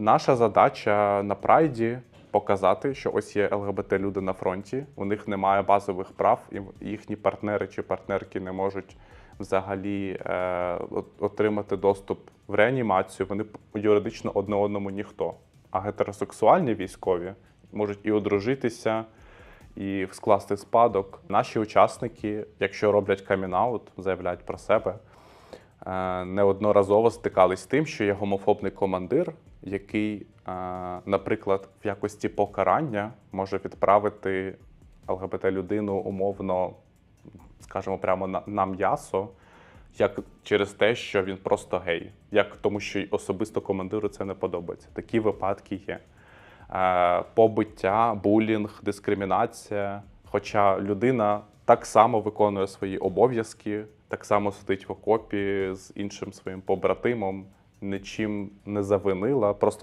Наша задача на прайді показати, що ось є ЛГБТ-люди на фронті, у них немає базових прав, і їхні партнери чи партнерки не можуть взагалі е, отримати доступ в реанімацію. Вони юридично одне одному ніхто. А гетеросексуальні військові можуть і одружитися, і скласти спадок. Наші учасники, якщо роблять камінаут, заявляють про себе, неодноразово стикались з тим, що є гомофобний командир, який, е, наприклад, в якості покарання може відправити ЛГБТ-людину умовно, скажімо, прямо на, на м'ясо, як через те, що він просто гей, як тому, що особисто командиру це не подобається. Такі випадки є. Е, побиття, булінг, дискримінація. Хоча людина так само виконує свої обов'язки, так само сидить в окопі з іншим своїм побратимом, нічим не завинила, просто